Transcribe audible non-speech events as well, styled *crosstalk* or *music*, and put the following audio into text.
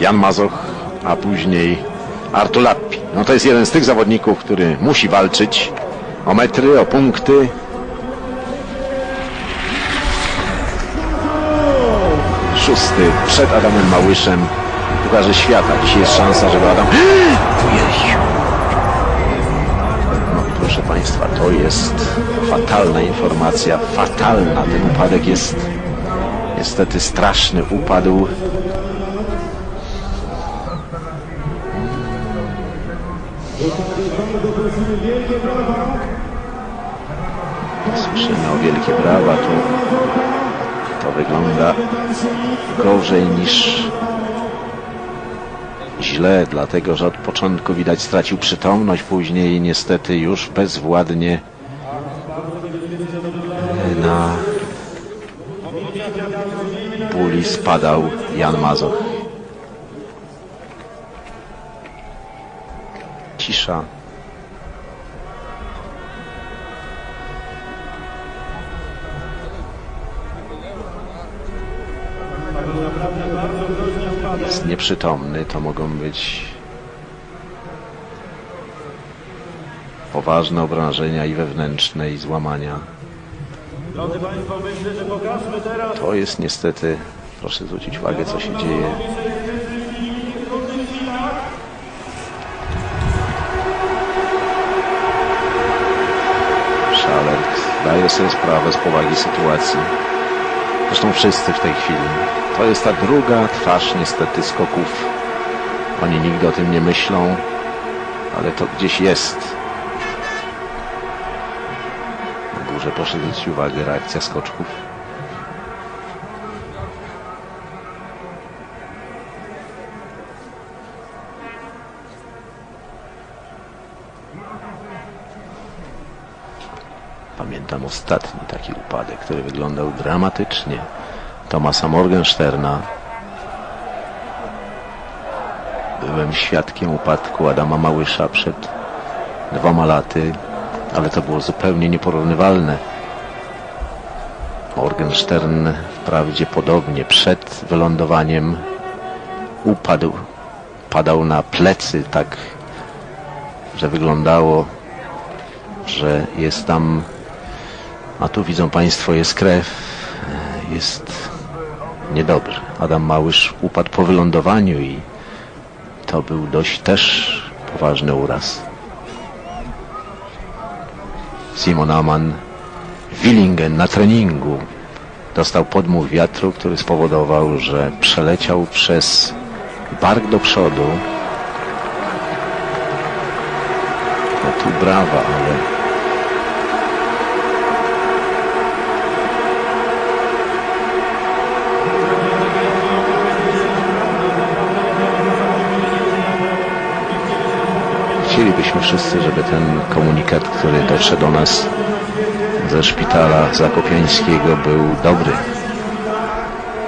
Jan Mazoch, a później Artur Lappi. No to jest jeden z tych zawodników, który musi walczyć o metry, o punkty. Szósty przed Adamem Małyszem Pucharze Świata. Dzisiaj jest szansa, żeby Adam... *gasps* No proszę Państwa, to jest fatalna informacja, fatalna. Ten upadek jest niestety straszny. Upadł Słyszymy o wielkie brawa, to, to wygląda gorzej niż źle, dlatego że od początku widać stracił przytomność, później niestety już bezwładnie na puli spadał Jan Mazoch. Cisza. Jest nieprzytomny, to mogą być poważne obrażenia i wewnętrzne i złamania. To jest niestety, proszę zwrócić uwagę, co się dzieje. Zdaje sobie sprawę z powagi sytuacji. Zresztą wszyscy w tej chwili. To jest ta druga twarz niestety skoków. Oni nigdy o tym nie myślą, ale to gdzieś jest. Na górze proszę zwrócić uwagę, reakcja skoczków. Pamiętam ostatni taki upadek, który wyglądał dramatycznie. Tomasa Morgensterna. Byłem świadkiem upadku Adama Małysza przed dwoma laty, ale to było zupełnie nieporównywalne. Morgenstern wprawdzie podobnie przed wylądowaniem upadł, padał na plecy tak, że wyglądało, że jest tam a tu widzą Państwo, jest krew, jest niedobrze. Adam Małysz upadł po wylądowaniu i to był dość też poważny uraz. Simon Aman Willingen na treningu dostał podmuch wiatru, który spowodował, że przeleciał przez bark do przodu. No tu brawa, ale Chcielibyśmy wszyscy, żeby ten komunikat, który doszedł do nas ze szpitala zakopiańskiego był dobry.